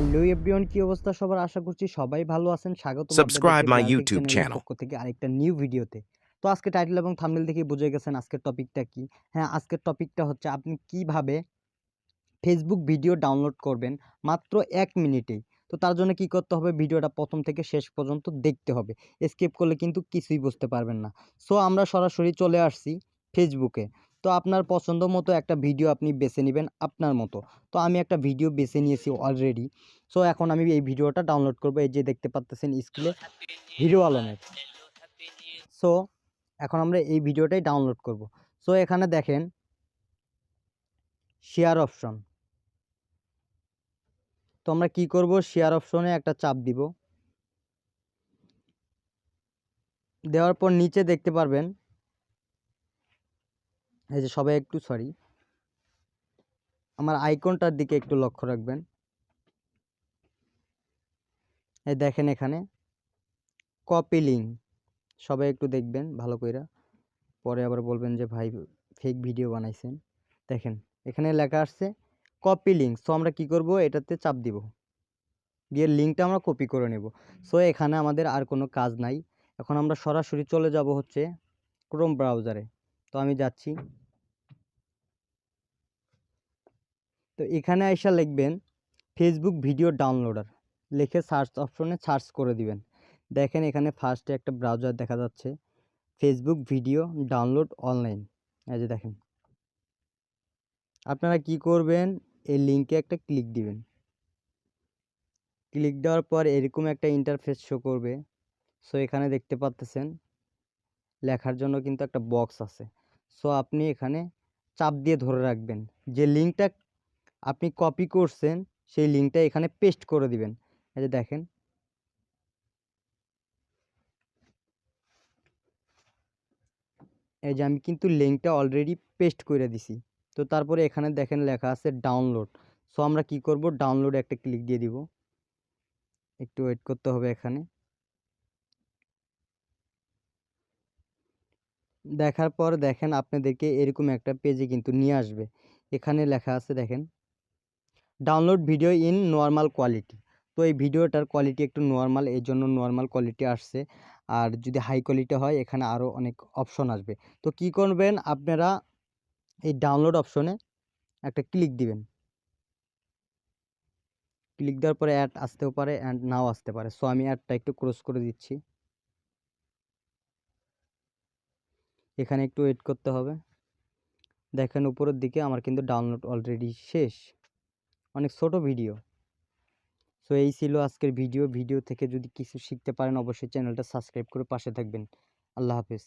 Hello everyone কি অবস্থা সবার? আশা করছি সবাই ভালো আছেন। স্বাগত my YouTube channel. পক্ষ থেকে আরেকটা নিউ ভিডিওতে তো আজকে টাইটেল এবং থাম্বনেল দেখে বুঝে গেছেন আজকের টপিকটা কি। হ্যাঁ আজকের টপিকটা হচ্ছে আপনি কীভাবে ফেসবুক ভিডিও ডাউনলোড করবেন মাত্র এক মিনিটেই তো তার জন্য কি করতে হবে? ভিডিওটা প্রথম থেকে শেষ পর্যন্ত দেখতে হবে। স্কিপ করলে কিন্তু কিছুই বুঝতে পারবেন না। সো আমরা সরাসরি চলে আসছি ফেসবুকে তো আপনার পছন্দ মতো একটা ভিডিও আপনি বেছে নেবেন আপনার মতো। তো আমি একটা ভিডিও বেছে নিয়েছি অলরেডি সো এখন আমি এই ভিডিওটা ডাউনলোড করব। এই যে দেখতে পাচ্ছেন স্ক্রিনে হিরো আলমের সো এখন আমরা এই ভিডিওটাই ডাউনলোড করব। সো এখানে দেখেন শেয়ার অপশন তো আমরা কি করব? শেয়ার অপশনে একটা চাপ দিব। দেওয়ার পর নিচে দেখতে পারবেন এই যে সবাই একটু সরি আমার আইকনটার দিকে একটু লক্ষ্য রাখবেন। এই দেখেন এখানে কপি লিঙ্ক সবাই একটু দেখবেন ভালো কইরা। পরে আবার বলবেন যে, ভাই ফেক ভিডিও বানাইছেন। দেখেন, এখানে লেখা আসছে কপি লিঙ্ক সো আমরা কি করব? এটাতে চাপ দিব। দিয়ে লিঙ্কটা আমরা কপি করে নেব। সো এখানে আমাদের আর কোনো কাজ নাই। এখন আমরা সরাসরি চলে যাব হচ্ছে ক্রোম ব্রাউজারে তো আমি যাচ্ছি। তো এখানে আইসা লিখবেন ফেসবুক ভিডিও ডাউনলোডার লিখে সার্চ অপশনে সার্চ করে দিবেন। দেখেন এখানে ফার্স্টে একটা ব্রাউজার দেখা যাচ্ছে ফেসবুক ভিডিও ডাউনলোড অনলাইন এই যে দেখেন। আপনারা কি করবেন, এই লিঙ্কে একটা ক্লিক দিবেন। ক্লিক দেওয়ার পর এরকম একটা ইন্টারফেস শো করবে। সো এখানে দেখতে পাচ্তেছেন লেখার জন্য কিন্তু একটা বক্স আছে। সো আপনি এখানে চাপ দিয়ে ধরে রাখবেন। যে লিঙ্কটা আপনি কপি করছেন, সেই লিঙ্কটা এখানে পেস্ট করে দিবেন। এই যে দেখেন। এই যে আমি কিন্তু লিঙ্কটা অলরেডি পেস্ট করে দিছি। তো তারপরে এখানে দেখেন লেখা আছে ডাউনলোড সো আমরা কি করব? ডাউনলোড একটা ক্লিক দিয়ে দিব। একটু ওয়েট করতে হবে এখানে। দেখার পর দেখেন আপনাদেরকে এরকম একটা পেজে কিন্তু নিয়ে আসবে। এখানে লেখা আছে দেখেন। Download video in normal quality তো এই ভিডিওটার কোয়ালিটি একটু নর্মাল এই জন্য নর্মাল কোয়ালিটি আসছে। আর যদি হাই কোয়ালিটি হয়, এখানে আরও অনেক অপশন আসবে। তো কি করবেন? আপনারা এই ডাউনলোড অপশনে একটা ক্লিক দিবেন। ক্লিক দেওয়ার পরে অ্যাড আসতেও পারে অ্যান্ড নাও আসতে পারে। সো আমি অ্যাডটা একটু ক্রস করে দিচ্ছি। এখানে একটু ওয়েট করতে হবে। দেখেন উপরের দিকে আমার কিন্তু ডাউনলোড অলরেডি শেষ। অনেক ছোট ভিডিও সো এই ছিল আজকের ভিডিও ভিডিও থেকে যদি কিছু শিখতে পারেন, অবশ্যই চ্যানেলটা সাবস্ক্রাইব করে পাশে থাকবেন। আল্লাহ হাফেজ।